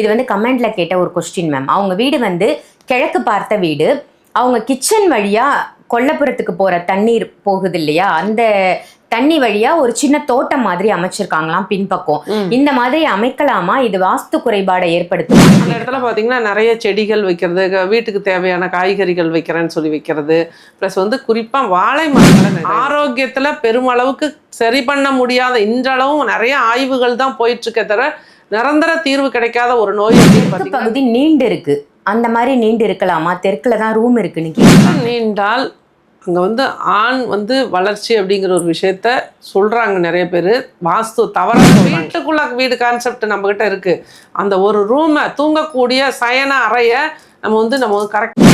இது வந்து கமெண்ட்ல கேட்ட ஒரு கொஸ்டின் மேம் அவங்க வீடு வந்து கிழக்கு பார்த்த வீடு. அவங்க கிச்சன் வழியா கொல்லப்புறத்துக்கு போற தண்ணீர் போகுது இல்லையா அந்த தண்ணி வழியா ஒரு சின்ன தோட்டம் மாதிரி அமைச்சிருக்காங்களாம் பின்பக்கம். இந்த மாதிரி அமைக்கலாமா? இது வாஸ்து குறைபாடை ஏற்படுத்துமா. அந்த இடத்துல பார்த்தீங்கன்னா நிறைய செடிகள் வைக்கிறது வீட்டுக்கு தேவையான காய்கறிகள் வைக்கிறேன்னு சொல்லி வைக்கிறது. ப்ளஸ் வந்து குறிப்பாக வாழை மரங்களை ஆரோக்கியத்தில் பெருமளவுக்கு சரி பண்ண முடியாத இன்றளவும் நிறைய ஆய்வுகள் தான் போயிட்டு இருக்கே தவிர நிரந்தர தீர்வு கிடைக்காத ஒரு நோய் பகுதி நீண்டு இருக்கு. அந்த மாதிரி நீண்டு இருக்கலாமா? தெற்குல தான் ரூம் இருக்குன்னு. நீண்டால் அங்கே வந்து ஆண் வந்து வளர்ச்சி அப்படிங்கிற ஒரு விஷயத்த சொல்கிறாங்க நிறைய பேர். வாஸ்து தவறாக வீட்டுக்குள்ள வீடு கான்செப்ட் நம்மக்கிட்ட இருக்குது அந்த ஒரு ரூமை தூங்கக்கூடிய சயன அறையை நம்ம வந்து நம்ம கரெக்ட்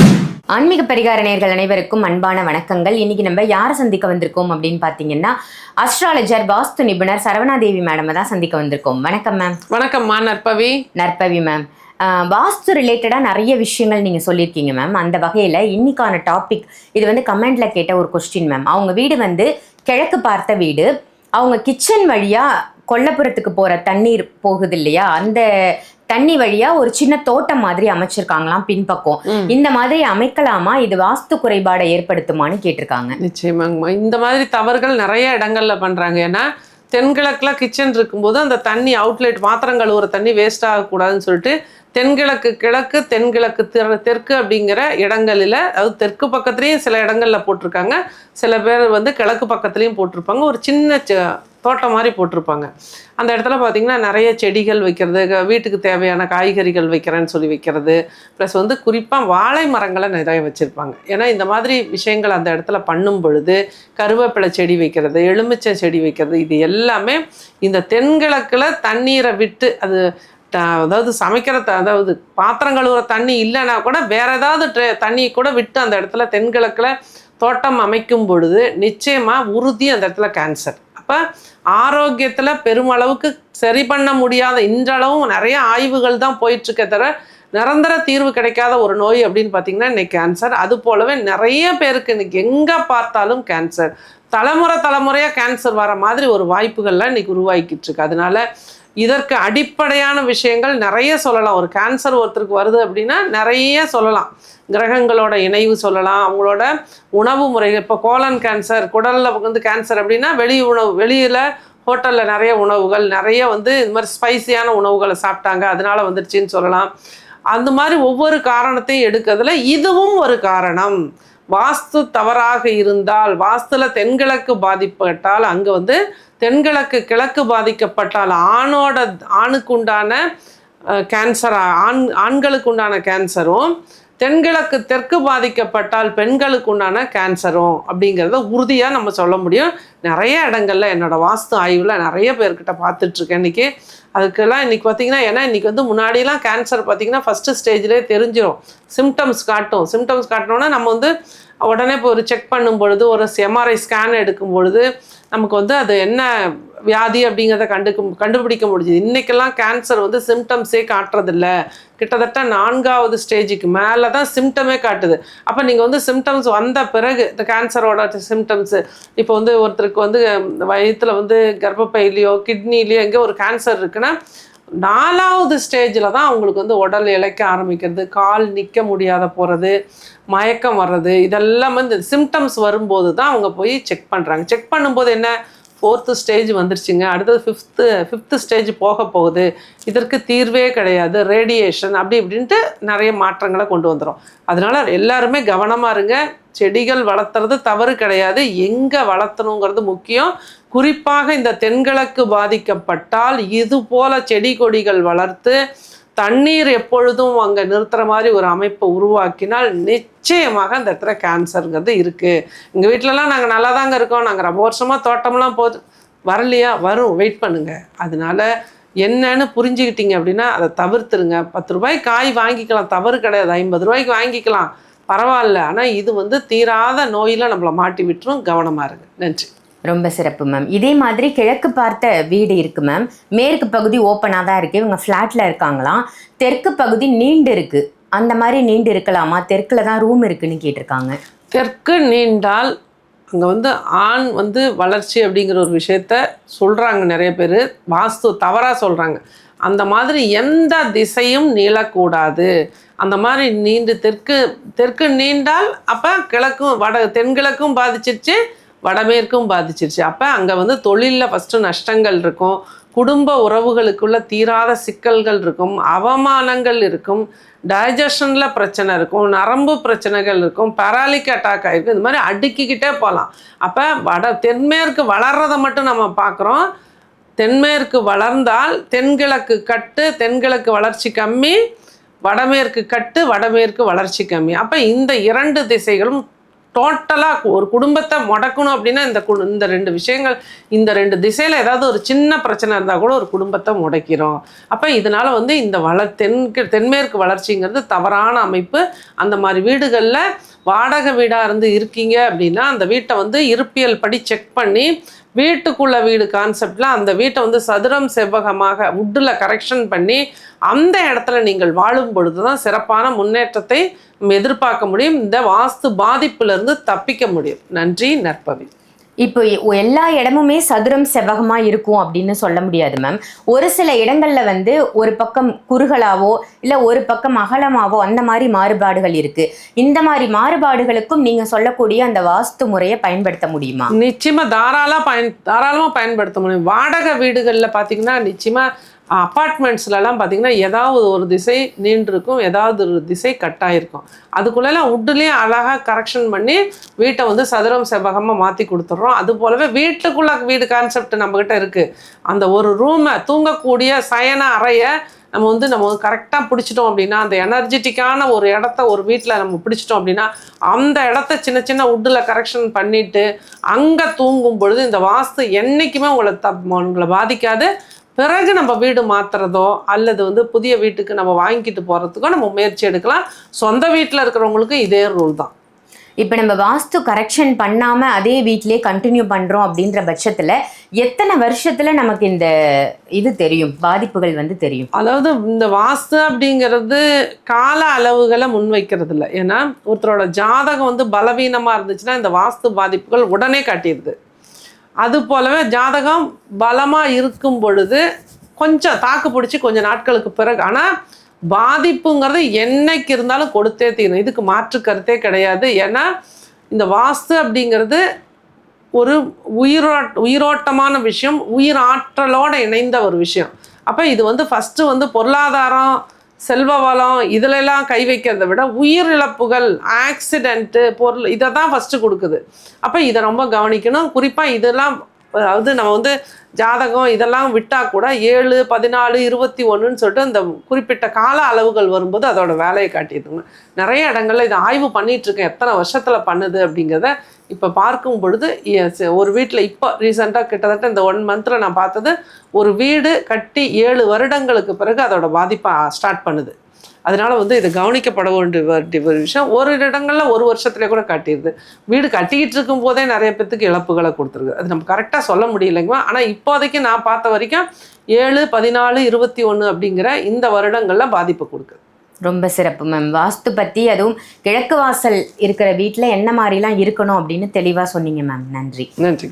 ஆன்மீக பரிகார நேயர்கள் அனைவருக்கும் அன்பான வணக்கங்கள். இன்னைக்கு நம்ம யாரை சந்திக்க வந்திருக்கோம் அப்படின்னு பார்த்தீங்கன்னா அஸ்ட்ராலஜர் வாஸ்து நிபுணர் சரவணாதேவி மேடம் தான் சந்திக்க வந்திருக்கோம். வணக்கம் மேம் வணக்கம்மா நற்பவி. நற்பவி மேம் வாஸ்து ரிலேட்டடாக நிறைய விஷயங்கள் நீங்கள் சொல்லியிருக்கீங்க மேம் அந்த வகையில் இன்னைக்கான டாபிக் இது வந்து கமெண்ட்ல கேட்ட ஒரு கொஸ்டின் மேம் அவங்க வீடு வந்து கிழக்கு பார்த்த வீடு. அவங்க கிச்சன் வழியாக கொல்லப்புறத்துக்கு போகிற தண்ணீர் போகுது இல்லையா? அந்த தண்ணி வழியா ஒரு சின்ன தோட்டம் மாதிரி அமைச்சிருக்காங்களாம் பின்பக்கம். இந்த மாதிரி அமைக்கலாமா? இது வாஸ்து குறைபாடை ஏற்படுத்துமான்னு கேட்டிருக்காங்க. நிச்சயமாங்கம்மா. இந்த மாதிரி தவறுகள் நிறைய இடங்கள்ல பண்றாங்க. ஏன்னா தென்கிழக்குல கிச்சன் இருக்கும்போது அந்த தண்ணி அவுட்லெட் பாத்திரம் கழுவுற தண்ணி வேஸ்ட் ஆகக்கூடாதுன்னு சொல்லிட்டு தென்கிழக்கு கிழக்கு தென்கிழக்கு தெற- தெற்கு அப்படிங்கிற இடங்களில் அதாவது தெற்கு பக்கத்துலேயும் சில இடங்கள்ல போட்டிருக்காங்க. சில பேர் வந்து கிழக்கு பக்கத்துலேயும் போட்டிருப்பாங்க. ஒரு சின்ன தோட்டம் மாதிரி போட்டிருப்பாங்க. அந்த இடத்துல பார்த்தீங்கன்னா நிறைய செடிகள் வைக்கிறது வீட்டுக்கு தேவையான காய்கறிகள் வைக்கிறேன்னு சொல்லி வைக்கிறது ப்ளஸ் வந்து குறிப்பாக வாழை மரங்களை நிறைய வச்சுருப்பாங்க. ஏன்னா இந்த மாதிரி விஷயங்கள் அந்த இடத்துல பண்ணும் பொழுது கருவேப்பிலை செடி வைக்கிறது எலுமிச்சை செடி வைக்கிறது இது எல்லாமே இந்த தென்கிழக்கில் தண்ணீரை விட்டு அது அதாவது சமைக்கிற த- அதாவது பாத்திரம் கழுவுற தண்ணி இல்லைன்னா கூட வேற ஏதாவது ட்ரெ- தண்ணி கூட விட்டு அந்த இடத்துல தென்கிழக்கில் தோட்டம் அமைக்கும் பொழுது நிச்சயமாக உறுதி அந்த இடத்துல கேன்சர் அப்போ ஆரோக்கியத்தில் பெருமளவுக்கு சரி பண்ண முடியாத இன்றளவும் நிறைய ஆய்வுகள் தான் போயிட்டுருக்கே தவிர நிரந்தர தீர்வு கிடைக்காத ஒரு நோய் அப்படின்னு பார்த்தீங்கன்னா இன்னைக்கு கேன்சர் அது போலவே நிறைய பேருக்கு இன்னைக்கு எங்கே பார்த்தாலும் கேன்சர் தலைமுறை தலைமுறையாக கேன்சர் வர மாதிரி ஒரு வாய்ப்புகள்லாம் இன்றைக்கி உருவாக்கிட்டு இருக்கு. அதனால இதற்கு அடிப்படையான விஷயங்கள் நிறைய சொல்லலாம். ஒரு கேன்சர் ஒருத்தருக்கு வருது அப்படின்னா நிறைய சொல்லலாம். கிரகங்களோட இணைவு சொல்லலாம். அவங்களோட உணவு முறைகள் இப்போ கோலன் கேன்சர் குடலில் வந்து கேன்சர் அப்படின்னா வெளி உணவு வெளியில் ஹோட்டலில் நிறைய உணவுகள் நிறைய வந்து இது மாதிரி ஸ்பைசியான உணவுகளை சாப்பிட்டாங்க. அதனால வந்துடுச்சின்னு சொல்லலாம். அந்த மாதிரி ஒவ்வொரு காரணத்தையும் எடுக்கிறதுல இதுவும் ஒரு காரணம். வாஸ்து தவறாக இருந்தால் வாஸ்துல தென்கிழக்கு பாதிப்பட்டால் அங்கே வந்து தென்கிழக்கு கிழக்கு பாதிக்கப்பட்டால் ஆணோட ஆணுக்கு உண்டான கேன்சர் ஆண் ஆண்களுக்கு உண்டான கேன்சரும் தென்கிழக்கு தெற்கு பாதிக்கப்பட்டால் பெண்களுக்கு உண்டான கேன்சரும் அப்படிங்கிறத உறுதியாக நம்ம சொல்ல முடியும். நிறைய இடங்கள்ல என்னோடய வாஸ்து ஆய்வில் நிறைய பேர்கிட்ட பார்த்துட்ருக்கேன் இன்னைக்கு. அதுக்கெல்லாம் இன்றைக்கி பார்த்தீங்கன்னா ஏன்னா இன்றைக்கி வந்து முன்னாடிலாம் கேன்சர் பார்த்தீங்கன்னா ஃபஸ்ட்டு ஸ்டேஜ்லேயே தெரிஞ்சிடும் சிம்டம்ஸ் காட்டும். சிம்டம்ஸ் காட்டினோன்னா நம்ம வந்து உடனே இப்போ ஒரு செக் பண்ணும் பொழுது ஒரு எம்ஆர்ஐ ஸ்கேன் எடுக்கும் பொழுது நமக்கு வந்து அது என்ன வியாதி அப்படிங்கிறத கண்டுக்க கண்டுபிடிக்க முடிஞ்சுது. இன்றைக்கெல்லாம் கேன்சர் வந்து சிம்டம்ஸே காட்டுறதில்ல. கிட்டத்தட்ட நான்காவது ஸ்டேஜுக்கு மேலே தான் சிம்டமே காட்டுது. அப்போ நீங்கள் வந்து சிம்டம்ஸ் வந்த பிறகு இந்த கேன்சரோட சிம்டம்ஸு இப்போ வந்து ஒருத்தருக்கு வந்து வயிற்றில் வந்து கர்ப்பப்பையிலையோ கிட்னிலேயோ எங்கேயோ ஒரு கேன்சர் இருக்குன்னா நாலாவது ஸ்டேஜில் தான் அவங்களுக்கு வந்து உடல் இழைக்க ஆரம்பிக்கிறது கால் நிற்க முடியாத போகிறது மயக்கம் வர்றது இதெல்லாம் வந்து சிம்டம்ஸ் வரும்போது தான் அவங்க போய் செக் பண்ணுறாங்க செக் பண்ணும்போது என்ன? ஃபோர்த்து ஸ்டேஜ் வந்துருச்சுங்க. அடுத்தது ஃபிஃப்த்து ஃபிஃப்த்து ஸ்டேஜ் போக போகுது. இதற்கு தீர்வே கிடையாது. ரேடியேஷன் அப்படி இப்படின்ட்டு நிறைய மாற்றங்களை கொண்டு வந்துடும் அதனால் எல்லாருமே கவனமாக இருங்க. செடிகள் வளர்த்துறது தவறு கிடையாது. எங்கே வளர்த்தணுங்கிறது முக்கியம். குறிப்பாக இந்த தென்கிழக்கு பாதிக்கப்பட்டால் இது போல செடி கொடிகள் வளர்த்து தண்ணீர் எப்பொழுதும் அங்கே நிறுத்துகிற மாதிரி ஒரு அமைப்பை உருவாக்கினால் நிச்சயமாக அந்த இடத்துல கேன்சருங்கிறது இருக்குது எங்கள் வீட்டிலலாம் நாங்கள் நல்லா தாங்க இருக்கோம். நாங்கள் ரொம்ப வருஷமாக தோட்டம்லாம் போது வரலையா? வரும். வெயிட் பண்ணுங்கள் அதனால என்னன்னு புரிஞ்சுக்கிட்டீங்க அப்படின்னா அதை தவிர்த்துருங்க. பத்து ரூபாய் காய் வாங்கிக்கலாம். தவறு கிடையாது. ஐம்பது ரூபாய்க்கு வாங்கிக்கலாம். பரவாயில்ல. ஆனால் இது வந்து தீராத நோயில் நம்மளை மாட்டி விட்டுரும். கவனமாக இருங்க. நன்றி. ரொம்ப சிறப்பு மேம் இதே மாதிரி கிழக்கு பார்த்த வீடு இருக்குது மேம் மேற்கு பகுதி ஓப்பனாக தான் இருக்குது இவங்க ஃப்ளாட்டில் இருக்காங்களாம். தெற்கு பகுதி நீண்டு இருக்குது அந்த மாதிரி நீண்டு இருக்கலாமா? தெற்கில் தான் ரூம் இருக்குன்னு கேட்டிருக்காங்க. தெற்கு நீண்டால் அங்கே வந்து ஆண் வந்து வளர்ச்சி அப்படிங்கிற ஒரு விஷயத்த சொல்கிறாங்க நிறைய பேர். வாஸ்து தவறாக சொல்கிறாங்க அந்த மாதிரி எந்த திசையும் நீளக்கூடாது. அந்த மாதிரி நீண்டு தெற்கு தெற்கு நீண்டால் அப்போ கிழக்கும் வட தென்கிழக்கும் பாதிச்சிருச்சு. வடமேற்கும் பாதிச்சிருச்சு. அப்போ அங்கே வந்து தொழிலில் ஃபஸ்ட்டு நஷ்டங்கள் இருக்கும். குடும்ப உறவுகளுக்குள்ள தீராத சிக்கல்கள் இருக்கும். அவமானங்கள் இருக்கும். டைஜஷனில் பிரச்சனை இருக்கும். நரம்பு பிரச்சனைகள் இருக்கும். பேராலிக் அட்டாக் ஆகிருக்கும் இந்த மாதிரி அடுக்கிக்கிட்டே போகலாம் அப்போ வட தென்மேற்கு வளர்றதை மட்டும் நம்ம பார்க்குறோம். தென்மேற்கு வளர்ந்தால் தென்கிழக்கு கட்டு தென்கிழக்கு வளர்ச்சி கம்மி வடமேற்கு கட்டு வடமேற்கு வளர்ச்சி கம்மி. அப்போ இந்த இரண்டு திசைகளும் டோட்டலாக ஒரு குடும்பத்தை முடக்கணும் அப்படின்னா இந்த கு இந்த ரெண்டு விஷயங்கள் இந்த ரெண்டு திசையில் ஏதாவது ஒரு சின்ன பிரச்சனை இருந்தால் கூட ஒரு குடும்பத்தை முடக்கிறோம். அப்போ இதனால் வந்து இந்த வள தென்கு தென்மேற்கு வளர்ச்சிங்கிறது தவறான அமைப்பு. அந்த மாதிரி வீடுகளில் வாடகை வீடாக இருந்து இருக்கீங்க அப்படின்னா அந்த வீட்டை வந்து இருப்பியல் படி செக் பண்ணி வீட்டுக்குள்ள வீடு கான்செப்டில் அந்த வீட்டை வந்து சதுரம் செவ்வகமாக வுட்டில் கரெக்ஷன் பண்ணி அந்த இடத்துல நீங்கள் வாழும் பொழுது தான் சிறப்பான முன்னேற்றத்தை நம்ம எதிர்பார்க்க முடியும். இந்த வாஸ்து பாதிப்பிலிருந்து தப்பிக்க முடியும். நன்றி நற்பவி. இப்போ எல்லா இடமுமே சதுரம் செவ்வகமாக இருக்கும் அப்படின்னு சொல்ல முடியாது மேம் ஒரு சில இடங்களில் வந்து ஒரு பக்கம் குறுகலாவோ இல்லை ஒரு பக்கம் அகலமாவோ அந்த மாதிரி மாறுபாடுகள் இருக்குது இந்த மாதிரி மாறுபாடுகளுக்கும் நீங்கள் சொல்லக்கூடிய அந்த வாஸ்து முறையை பயன்படுத்த முடியுமா? நிச்சயமாக தாராளமாக பயன் தாராளமாக பயன்படுத்த முடியும். வாடகை வீடுகளில் பார்த்தீங்கன்னா நிச்சயமாக அப்பார்ட்மெண்ட்ஸ்லலாம் பார்த்தீங்கன்னா ஏதாவது ஒரு திசை நீண்டிருக்கும் ஏதாவது ஒரு திசை கட்டாயிருக்கும். அதுக்குள்ளெல்லாம் உட்டுலேயும் அழகாக கரெக்ஷன் பண்ணி வீட்டை வந்து சதுரம் செவ்வகமாக மாற்றி கொடுத்துட்றோம். அது போலவே வீட்டுக்குள்ள வீடு கான்செப்ட் நம்மக்கிட்ட இருக்குது அந்த ஒரு ரூமை தூங்கக்கூடிய சயன அறையை நம்ம வந்து நம்ம கரெக்டாக பிடிச்சிட்டோம் அப்படின்னா அந்த எனர்ஜெட்டிக்கான ஒரு இடத்த ஒரு வீட்டில் நம்ம பிடிச்சிட்டோம் அப்படின்னா அந்த இடத்த சின்ன சின்ன உட்டில் கரெக்ஷன் பண்ணிவிட்டு அங்கே தூங்கும் பொழுது இந்த வாஸ்து என்றைக்குமே உங்களை தப் உங்களை பாதிக்காது. பிறகு நம்ம வீடு மாத்துறதோ அல்லது வந்து புதிய வீட்டுக்கு நம்ம வாங்கிட்டு போகிறதுக்கோ நம்ம முயற்சி எடுக்கலாம். சொந்த வீட்டில் இருக்கிறவங்களுக்கு இதே ரூல் தான். இப்போ நம்ம வாஸ்து கரெக்ஷன் பண்ணாம அதே வீட்டிலே கண்டினியூ பண்றோம் அப்படின்ற பட்சத்துல எத்தனை வருஷத்துல நமக்கு இந்த இது தெரியும்? பாதிப்புகள் வந்து தெரியும். அதாவது இந்த வாஸ்து அப்படிங்கிறது கால அளவுகளை முன்வைக்கிறது இல்லை ஏன்னா ஒருத்தரோட ஜாதகம் வந்து பலவீனமாக இருந்துச்சுன்னா இந்த வாஸ்து பாதிப்புகள் உடனே காட்டிடுது. அது போலவே ஜாதகம் பலமாக இருக்கும் பொழுது கொஞ்சம் தாக்கு பிடிச்சி கொஞ்சம் நாட்களுக்கு பிறகு ஆனால் பாதிப்புங்கிறது என்னைக்கு இருந்தாலும் கொடுத்தே தீரும். இதுக்கு மாற்று கருத்தே கிடையாது. ஏன்னா இந்த வாஸ்து அப்படிங்கிறது ஒரு உயிரோட் உயிரோட்டமான விஷயம் உயிர் ஆற்றலோடு இணைந்த ஒரு விஷயம். அப்போ இது வந்து ஃபஸ்ட்டு வந்து பொருளாதாரம் செல்வ வளம் இதிலெல்லாம் கை வைக்கிறத விட உயிரிழப்புகள் ஆக்சிடென்ட்டு பொருள் இதை தான் ஃபஸ்ட்டு கொடுக்குது. அப்போ இதை ரொம்ப கவனிக்கணும். குறிப்பாக இதெல்லாம் அதாவது நம்ம வந்து ஜாதகம் இதெல்லாம் விட்டால் கூட ஏழு பதினாலு இருபத்தி ஒன்றுன்னு சொல்லிட்டு அந்த குறிப்பிட்ட கால அளவுகள் வரும்போது அதோட வேலையை காட்டிடுங்க நிறைய இடங்கள்ல இதை ஆய்வு பண்ணிகிட்ருக்கேன் எத்தனை வருஷத்தில் பண்ணுது அப்படிங்கிறத இப்போ பார்க்கும் பொழுது ஒரு வீட்டில் இப்போ ரீசெண்டாக கிட்டத்தட்ட இந்த ஒன் மந்தில் நான் பார்த்தது ஒரு வீடு கட்டி ஏழு வருடங்களுக்கு பிறகு அதோட பாதிப்பை ஸ்டார்ட் பண்ணுது. அதனால வந்து இது கவனிக்கப்பட வேண்டிய ஒரு விஷயம். ஒரு இடங்கள்ல ஒரு வருஷத்துல கூட காட்டிடுது. வீடு கட்டிக்கிட்டு இருக்கும் போதே நிறைய பேத்துக்கு இழப்புகளை கொடுத்துருக்கு. அது நம்ம கரெக்டாக சொல்ல முடியலைங்கம்மா. ஆனால் இப்போதைக்கு நான் பார்த்த வரைக்கும் ஏழு பதினாலு இருபத்தி ஒன்று அப்படிங்கிற இந்த வருடங்கள்ல பாதிப்பு கொடுக்குது. ரொம்ப சிறப்பு மேம் வாஸ்து பத்தி அதுவும் கிழக்கு வாசல் இருக்கிற வீட்டில் என்ன மாதிரிலாம் இருக்கணும் அப்படின்னு தெளிவா சொன்னீங்க மேம் நன்றி. நன்றி